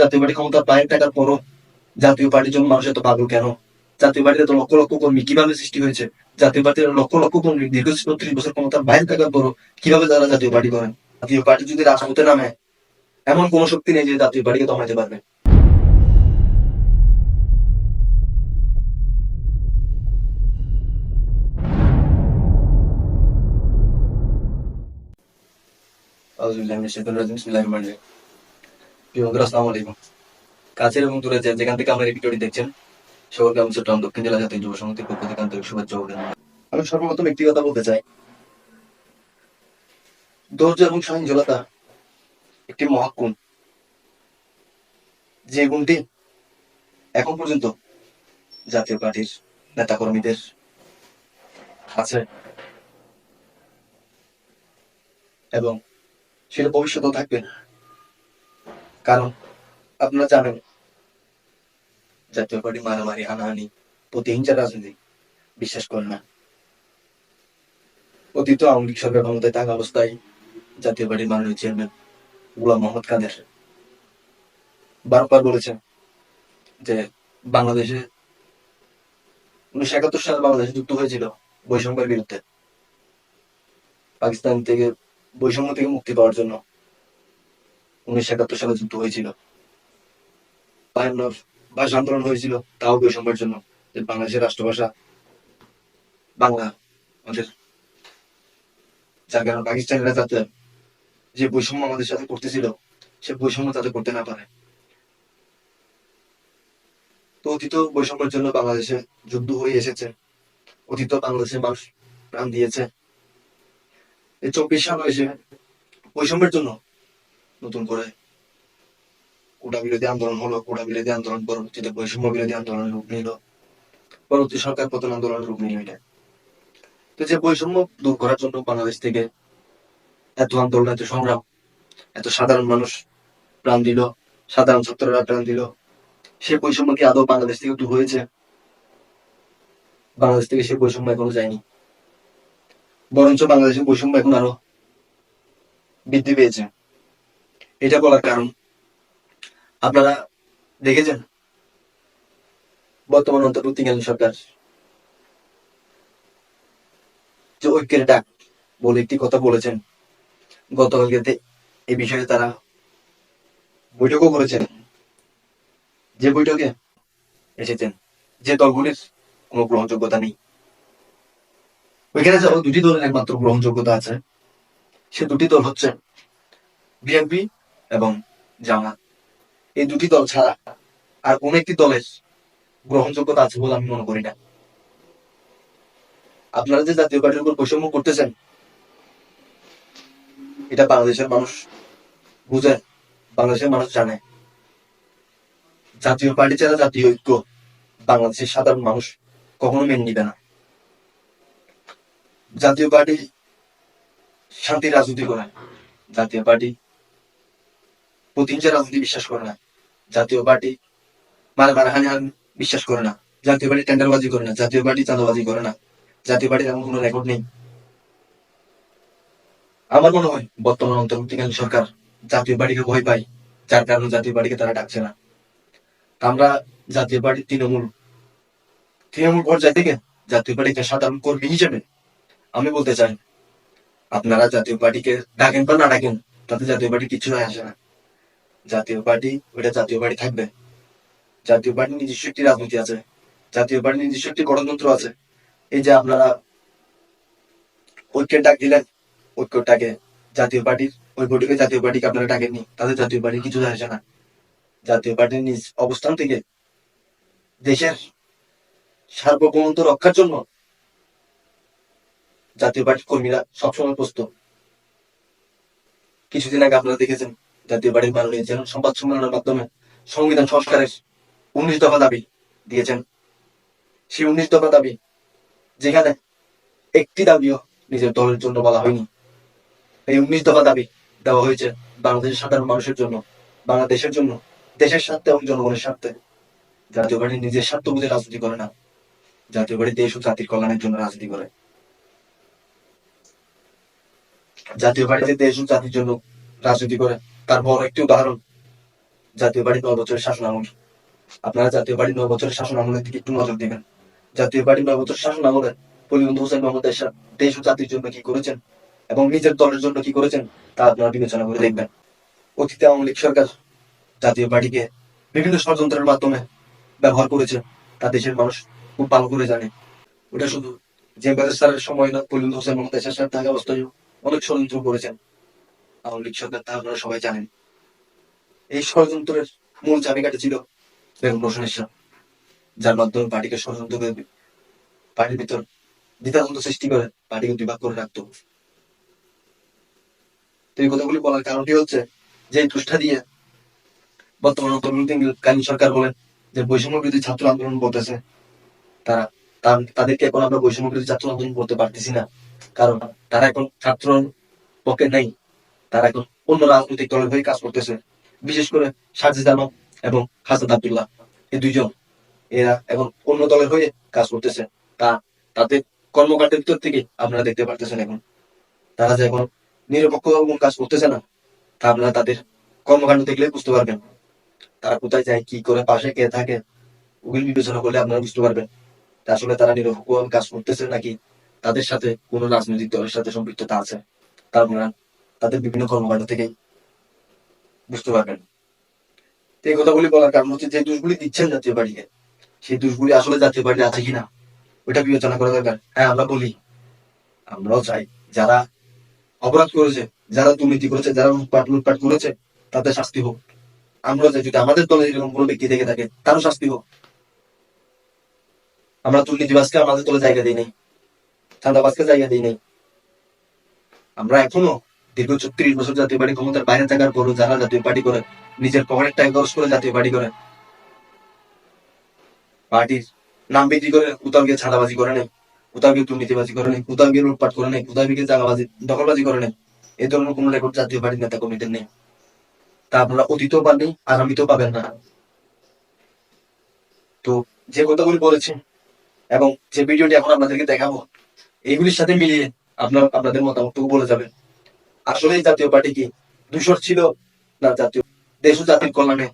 জাতীয় পার্টি ক্ষমতা পায় টাকার পরও জাতীয় পার্টির জন্য মানুষ এত পাগল কেন জাতীয় পার্টিতে তো লক্ষ লক্ষ কর্মী কীভাবে সৃষ্টি হয়েছে জাতীয় পার্টির লক্ষ লক্ষ কর্মী দীর্ঘ ছত্রিশ বছর ক্ষমতার বাইরে থাকার পরও কীভাবে তারা জাতীয় পার্টি করেন জাতীয় পার্টি যদি রাজপথে নামে, এমন কোন শক্তি নেই যে জাতীয় পার্টিকে দমাইতে পারবে শাইতানির রাজিম। বিসমিল্লাহির রহমানির রহিম। প্রিয় আসসালামু আলাইকুম। কাছের এবং দূরে যে যেখান থেকে আমার এই ভিডিওটি দেখছেন চট্টগ্রাম দক্ষিণ জেলা জাতীয় যুব সমিতির পক্ষ থেকে আন্তরিক শুভেচ্ছা। আমি সর্বপ্রথম একটি কথা বলতে চাই ধৈর্য এবং সহিংসলতা একটি মহাগুণ যে গুণটি এখন পর্যন্ত জাতীয় পার্টির নেতাকর্মীদের আছে এবং সেটা ভবিষ্যতেও থাকবে কারণ আপনারা জানেন, জাতীয় পার্টি মারামারি, হানাহানি প্রতিহিংসা রাজনীতি, বিশ্বাস করে না। অতীত আওয়ামী লীগ সরকার ক্ষমতায় থাকা অবস্থায় জাতীয় পার্টির মাননীয় চেয়ারম্যান গোলাম মোহাম্মদ কাদের বারবার বলেছেন যে বাংলাদেশে উনিশশো একাত্তর সালে বাংলাদেশে যুক্ত হয়েছিল বৈষম্যের বিরুদ্ধে। পাকিস্তান থেকে বৈষম্য থেকে মুক্তি পাওয়ার জন্য উনিশশো একাত্তর সালে যুদ্ধ হয়েছিল। বায়ান্নর ভাষা আন্দোলন হয়েছিল তাও বৈষম্যের জন্য। যে বাংলাদেশের রাষ্ট্রভাষা, বাংলা আমাদের যার কারণে পাকিস্তানিরা যাতে যে বৈষম্য আমাদের সাথে করতেছিল, সে বৈষম্য তাদের করতে না পারে। তো অতীত বৈষম্যের জন্য বাংলাদেশে যুদ্ধ হয়ে এসেছে। অতীত বাংলাদেশের মানুষ প্রাণ দিয়েছে। এই চব্বিশ সাল এসে বৈষম্যের জন্য নতুন করে কোটা বিরোধী আন্দোলন হলো কোটা বিরোধী আন্দোলন পরবর্তীতে বৈষম্য বিরোধী আন্দোলনের রূপ নিল, পরবর্তী সরকার পতন আন্দোলনের রূপ নিল এটা। তো যে বৈষম্য দূর করার জন্য বাংলাদেশ থেকে এত আন্দোলন, এত সংগ্রাম, এত সাধারণ মানুষ প্রাণ দিল, সাধারণ ছাত্ররা প্রাণ দিল, সে বৈষম্য কি আদৌ বাংলাদেশ থেকে দূর হয়েছে? বাংলাদেশ থেকে সে বৈষম্য এখনও যায়নি। বরঞ্চ বাংলাদেশের বৈষম্য এখন আরও বৃদ্ধি পেয়েছে। এটা বলার কারণ। আপনারা দেখেছেন? বর্তমান অন্তর্বর্তীকালীন সরকার যে ঐক্যের ডাক বলে একটি কথা বলেছেন। গতকালকে এই বিষয়ে তারা বৈঠকও করেছেন। যে বৈঠকে এসেছেন, যে দলগুলির কোনো গ্রহণযোগ্যতা নেই। ওইখানে দুটি দলের একমাত্র গ্রহণযোগ্যতা আছে, সে দুটি দল হচ্ছে বিএনপি এবং জামাত। এই দুটি দল ছাড়া আর কোন একটি দলের গ্রহণযোগ্যতা আছে বলে আমি মনে করি না। আপনারা যে জাতীয় পার্টির উপর বৈষম্য করতেছেন, এটা বাংলাদেশের মানুষ বুঝে, বাংলাদেশের মানুষ জানে। জাতীয় পার্টি ছাড়া জাতীয় ঐক্য বাংলাদেশের সাধারণ মানুষ কখনো মেনে নিবে না। জাতীয় পার্টি শান্তি রাজনীতি করে, জাতীয় পার্টি প্রতিহিংসা রাজনীতি বিশ্বাস করে না, জাতীয় পার্টি মারে মারে হানি হানি বিশ্বাস করে না, জাতীয় পার্টি টেন্ডারবাজি করে না, জাতীয় পার্টি চাঁদাবাজি করে না, জাতীয় পার্টির এমন কোনো রেকর্ড নেই। আমার মনে হয় বর্তমান অন্তর্বর্তীকালীন সরকার জাতীয় পার্টিকে ভয় পায়, যার কারণে জাতীয় পার্টিকে তারা ডাকছে না। আমরা জাতীয় পার্টির তৃণমূল তৃণমূল পর্যায় থেকে জাতীয় পার্টিকে সাধারণ কর্মী হিসেবে আমি বলতে চাই, আপনারা জাতীয় পার্টিকে ডাকেন বা না ডাকেন, তাতে জাতীয় পার্টি কিছু আসে না। জাতীয় পার্টি ওটা জাতীয় পার্টি থাকবে। জাতীয় পার্টির নিজস্ব একটি রাজনীতি আছে। জাতীয় পার্টির নিজস্ব একটি গণতন্ত্র আছে। এই যে আপনারা ঐক্যের ডাক দিলেন, ঐক্যটাকে জাতীয় পার্টির, ওই বৈঠকে জাতীয় পার্টিকে আপনারা ডাকেননি তাদের জাতীয় পার্টি কিছু যায় না। জাতীয় পার্টির নিজ অবস্থান থেকে দেশের সার্বভৌমত্ব রক্ষার জন্য জাতীয় পার্টির কর্মীরা সবসময় প্রস্তুত। কিছুদিন আগে আপনারা দেখেছেন জাতীয় পার্টির মাননীয় জেলা সংবাদ সম্মেলনের মাধ্যমে সংবিধান সংস্কারের উনিশ দফা দাবি দিয়েছেন। সেই উনিশ দফা দাবি যেখানে একটি দাবিও নিজের দলের জন্য বলা হয়নি। এই উনিশ দফা দাবি দেওয়া হয়েছে বাংলাদেশের সাধারণ মানুষের জন্য, বাংলাদেশের জন্য, দেশের স্বার্থে এবং জনগণের স্বার্থে। জাতীয় পার্টি নিজের স্বার্থ বুঝে রাজনীতি করে না। জাতীয় পার্টি দেশ ও জাতির কল্যাণের জন্য রাজনীতি করে। জাতীয় পার্টিতে দেশ ও জাতির জন্য রাজনীতি করে। তার বড় একটি উদাহরণ, জাতীয় পার্টি নয় বছরের শাসন আমল। আপনারা জাতীয় পার্টি নয় বছরের শাসন আমলের দিকে একটু নজর দিবেন। জাতীয় পার্টি নয় বছরের শাসন আমলে পরিবন্ধু হোসেন মোহাম্মদ এরশাদ দেশ ও জাতির জন্য কি করেছেন এবং নিজের দলের জন্য কি করেছেন, তা আপনারা বিবেচনা করে দেখবেন। অতীতে আওয়ামী লীগ সরকার জাতীয় পার্টিকে বিভিন্ন ষড়যন্ত্রের মাধ্যমে ব্যবহার করেছে, তা দেশের মানুষ খুব ভালো করে জানে। ওটা শুধু জেমবাজার স্যারের সময় না, পরিবন্ধু হোসেন মোহাম্মদ এরশাদ থাকা অবস্থায় অনেক ষড়যন্ত্র করেছেন। আওয়ামী লীগ সরকার তা আপনারা সবাই জানেন। এই ষড়যন্ত্রের মূল চাবিকাঠি ছিল বেগম রোশন ইসলাম যার মাধ্যমে পার্টিকে ষড়যন্ত্র করে পার্টির ভিতর দ্বিধাদ্বন্দ্ব সৃষ্টি করে পার্টিকে বিভাগ করে রাখতো। তো এই কথাগুলি বলার কারণটি হচ্ছে যে দুষ্টা দিয়ে বর্তমান অন্তর্বর্তীকালীন সরকার বলেন যে বৈষম্য বিরোধী ছাত্র আন্দোলন বলতেছে। তারা তাদেরকে এখন আমরা বৈষম্য বিরোধী ছাত্র আন্দোলন বলতে পারতেছি না, কারণ তারা এখন ছাত্র পক্ষে নাই। তারা এখন অন্য রাজনৈতিক দলের হয়ে কাজ করতেছে। বিশেষ করে সাজিদ আলম এবং হাসাদ আব্দুল্লাহ, এই দুইজন। এরা এখন অন্য দলের হয়ে কাজ করতেছে। তা তাদের কর্মকাণ্ডের ভিতর থেকে আপনারা দেখতে পারতেছেন এখন। তারা যে এখন নিরপেক্ষ কাজ করতেছে না, তা আপনারা তাদের কর্মকাণ্ড দেখলে বুঝতে পারবেন। তারা কোথায় যায়, কি করে, পাশে কে থাকে, ওগুলি বিবেচনা করলে আপনারা বুঝতে পারবেন। আসলে তারা নিরপেক্ষ কাজ করতেছে নাকি তাদের সাথে কোন রাজনৈতিক দলের সাথে সম্পৃক্ততা আছে, তা আপনারা তাদের বিভিন্ন কর্মকাণ্ড থেকেই বুঝতে পারবেন। এই কথাগুলি বলার কারণ হচ্ছে যে দোষগুলি দিচ্ছেন জাতীয় পার্টিকে, সেই দোষগুলি আসলে জাতীয় পার্টি আছে কিনা, ওইটা বিবেচনা করা দরকার। হ্যাঁ আমরা বলি, আমরাও চাই, যারা অপরাধ করেছে, যারা দুর্নীতি করেছে, যারা লুটপাট লুটপাট করেছে, তাদের শাস্তি হোক। আমরা চাই, যদি আমাদের দলে এরকম কোনো ব্যক্তি থেকে থাকে, তারও শাস্তি হোক। আমরা দুর্নীতিবাজকে আমাদের দলে জায়গা দিই নাই, চাঁদাবাজকে জায়গা দিই নাই। আমরা এখনও দীর্ঘ ছত্রিশ বছর জাতীয় পার্টি ক্ষমতার বাইরে থাকার পরও যারা জাতীয় পার্টি করে, নিজের পকেটের টাকা খরচ করে জাতীয় পার্টি করে, পার্টির নাম বিক্রি করে কোথাও গিয়ে ছাদাবাজি করে নেই কোথাও গিয়ে দুর্নীতিবাজি করে নেই কোথাও গিয়ে লুটপাট করে নেই কোথাও গিয়ে জাগাবাজি দখলবাজি করে নেই এই ধরনের কোনো রেকর্ড জাতীয় পার্টির নেতা কর্মীদের নেই। তা আপনারা অতীতেও পাননি, আগামীতেও পাবেন না। তো যে কথাগুলি বলেছি এবং যে ভিডিওটি এখন আপনাদেরকে দেখাবো এইগুলির সাথে মিলিয়ে আপনার, আপনাদের মতামতটুকু বলে যাবেন। আসলে জাতীয় পার্টি কি দূষর ছিল না জাতীয়? দেশ ও জাতির কল্যাণে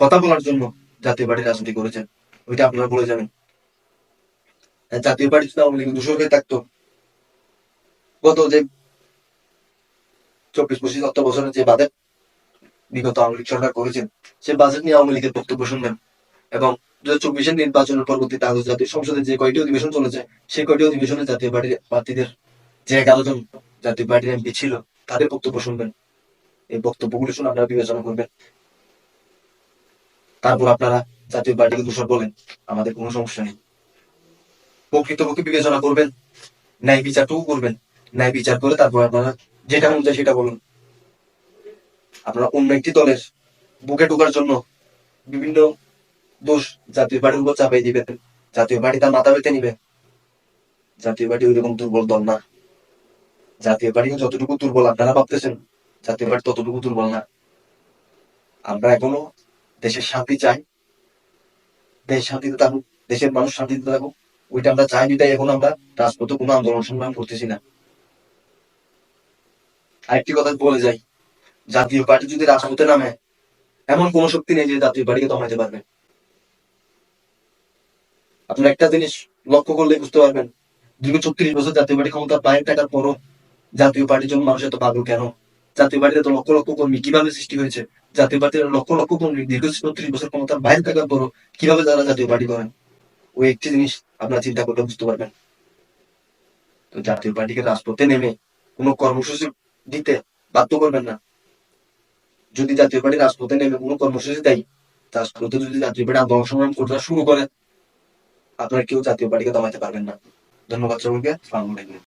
কথা বলার জন্য জাতীয় পার্টি রাজনীতি করেছেন। ওইটা আপনারা বলে যাবেন। জাতীয় পার্টি যদি আওয়ামী লীগ দূষর হয়ে থাকতো, গত যে চব্বিশ পঁচিশ অত বছরের যে বাজেট বিগত আওয়ামী লীগ সরকার করেছেন, সে বাজেট নিয়ে আওয়ামী লীগের বক্তব্য শুনবেন। এবং দু হাজার চব্বিশের নির্বাচনের পরবর্তীতে জাতীয় সংসদে যে কয়টি অধিবেশন চলেছে, সেই কয়টি অধিবেশনে জাতীয় পার্টির প্রার্থীদের যে এগারো জন জাতীয় পার্টির এমপি ছিল তাদের বক্তব্য শুনবেন। এই বক্তব্যগুলো শুনে আপনারা বিবেচনা করবেন। তারপর আপনারা জাতীয় পার্টিকে দূষণ বলেন, আমাদের কোনো সমস্যা নেই। প্রকৃতপক্ষে বিবেচনা করবেন, ন্যায় বিচারটুকু করবেন। ন্যায় বিচার করে তারপর আপনারা যেটা মন চায় সেটা বলুন। আপনারা অন্য একটি দলের বুকে ঢোকার জন্য বিভিন্ন দোষ জাতীয় পার্টির উপর চাপাই দিবেন। জাতীয় পার্টি তার মাথা পেতে নিবে। জাতীয় পার্টি ওইরকম দুর্বল দল না। জাতীয় পার্টি যতটুকু দুর্বল, আপনারা ভাবতেছেন, জাতীয় পার্টি ততটুকু দুর্বল না। আমরা এখনও দেশের শান্তি চাই। দেশ শান্তিতে থাকুক, দেশের মানুষ শান্তিতে থাকুক, ওইটা আমরা চাই বিদায় এখন আমরা রাজপথে কোনো আন্দোলন সংগ্রাম করতেছি না। আরেকটি কথা বলে যাই, জাতীয় পার্টি যদি রাজপথে নামে, এমন কোন শক্তি নেই যে জাতীয় পার্টিকে দমাইতে পারবে। আপনার একটা জিনিস লক্ষ্য করলে বুঝতে পারবেন, দীর্ঘ ছত্রিশ বছর জাতীয় পার্টি ক্ষমতা বাইরে থাকার পরও জাতীয় পার্টির জন্য মানুষ এত পাগল কেন? জাতীয় পার্টিতে তো লক্ষ লক্ষ কর্মী কীভাবে সৃষ্টি হয়েছে? জাতীয় পার্টির লক্ষ লক্ষ কর্মী দীর্ঘ ছত্রিশ বছর ক্ষমতার বাইরে থাকার পরও কীভাবে তারা জাতীয় পার্টি করেন? ওই একটি জিনিস আপনারা চিন্তা করলে বুঝতে পারবেন। তো জাতীয় পার্টিকে রাজপথে নেমে কোনো কর্মসূচি দিতে বাধ্য করবেন না। যদি জাতীয় পার্টি রাজপথে নেমে কোনো কর্মসূচি দেয় রাজপথে যদি জাতীয় পার্টি আন্দোলন সংগ্রাম করতে শুরু করে, আপনারা কেউ জাতীয় পার্টিকে দমাইতে পারবেন না। ধন্যবাদ সবাইকে। সালাম আলাইকুম।